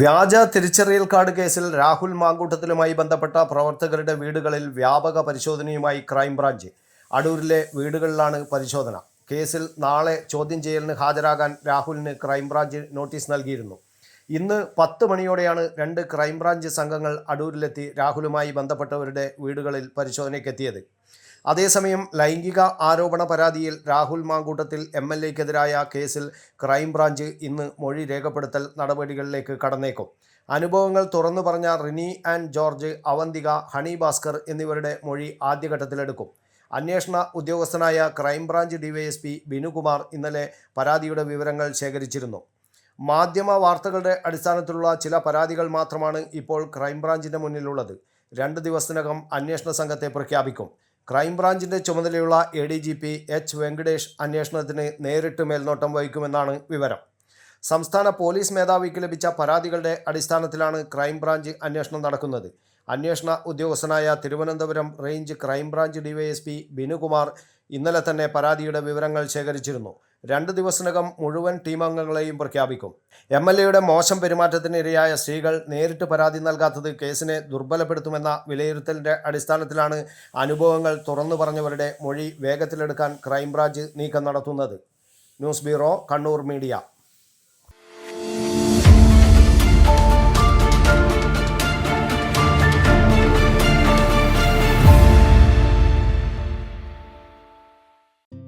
വ്യാജ തിരിച്ചറിയൽ കാർഡ് കേസിൽ രാഹുൽ മാങ്കൂട്ടത്തിലുമായി ബന്ധപ്പെട്ട പ്രവർത്തകരുടെ വീടുകളിൽ വ്യാപക പരിശോധനയുമായി ക്രൈംബ്രാഞ്ച്. അടൂരിലെ വീടുകളിലാണ് പരിശോധന. കേസിൽ നാളെ ചോദ്യം ചെയ്യലിന് ഹാജരാകാൻ രാഹുലിന് ക്രൈംബ്രാഞ്ച് നോട്ടീസ് നൽകിയിരുന്നു. ഇന്ന് പത്ത് മണിയോടെയാണ് രണ്ട് ക്രൈംബ്രാഞ്ച് സംഘങ്ങൾ അടൂരിലെത്തി രാഹുലുമായി ബന്ധപ്പെട്ടവരുടെ വീടുകളിൽ പരിശോധനയ്ക്കെത്തിയത്. അതേസമയം ലൈംഗിക ആരോപണ പരാതിയിൽ രാഹുൽ മാങ്കൂട്ടത്തിൽ എം എൽ എക്കെതിരായ കേസിൽ ക്രൈംബ്രാഞ്ച് ഇന്ന് മൊഴി രേഖപ്പെടുത്തൽ നടപടികളിലേക്ക് കടന്നേക്കും. അനുഭവങ്ങൾ തുറന്നു പറഞ്ഞ Rini and George Avanthika honey Bhaskar എന്നിവരുടെ മൊഴി ആദ്യഘട്ടത്തിലെടുക്കും. അന്വേഷണ ഉദ്യോഗസ്ഥനായ ക്രൈംബ്രാഞ്ച് ഡിവൈഎസ്പി ബിനുകുമാർ ഇന്നലെ പരാതിയുടെ വിവരങ്ങൾ ശേഖരിച്ചിരുന്നു. മാധ്യമ വാർത്തകളുടെ അടിസ്ഥാനത്തിലുള്ള ചില പരാതികൾ മാത്രമാണ് ഇപ്പോൾ ക്രൈംബ്രാഞ്ചിന്റെ മുന്നിലുള്ളത്. രണ്ട് ദിവസത്തിനകം അന്വേഷണ സംഘത്തെ പ്രഖ്യാപിക്കും. ക്രൈംബ്രാഞ്ചിന്റെ ചുമതലയുള്ള A D G P H Venkatesh അന്വേഷണത്തിന് നേരിട്ട് മേൽനോട്ടം വഹിക്കുമെന്നാണ് വിവരം. സംസ്ഥാന പോലീസ് മേധാവിക്ക് ലഭിച്ച പരാതികളുടെ അടിസ്ഥാനത്തിലാണ് ക്രൈംബ്രാഞ്ച് അന്വേഷണം നടക്കുന്നത്. അന്വേഷണ ഉദ്യോഗസ്ഥനായ Thiruvananthapuram range crime branch DYSP Binukumar ഇന്നലെ തന്നെ പരാതിയുടെ വിവരങ്ങൾ ശേഖരിച്ചിരുന്നു. രണ്ട് ദിവസത്തിനകം മുഴുവൻ ടീം അംഗങ്ങളെയും പ്രഖ്യാപിക്കും. എം എൽ എയുടെ മോശം പെരുമാറ്റത്തിനിരയായ സ്ത്രീകൾ നേരിട്ട് പരാതി നൽകാത്തത് കേസിനെ ദുർബലപ്പെടുത്തുമെന്ന വിലയിരുത്തലിന്റെ അടിസ്ഥാനത്തിലാണ് അനുഭവങ്ങൾ തുറന്നു പറഞ്ഞവരുടെ മൊഴി വേഗത്തിലെടുക്കാൻ ക്രൈംബ്രാഞ്ച് നീക്കം നടത്തുന്നത്. News bureau Kannur media.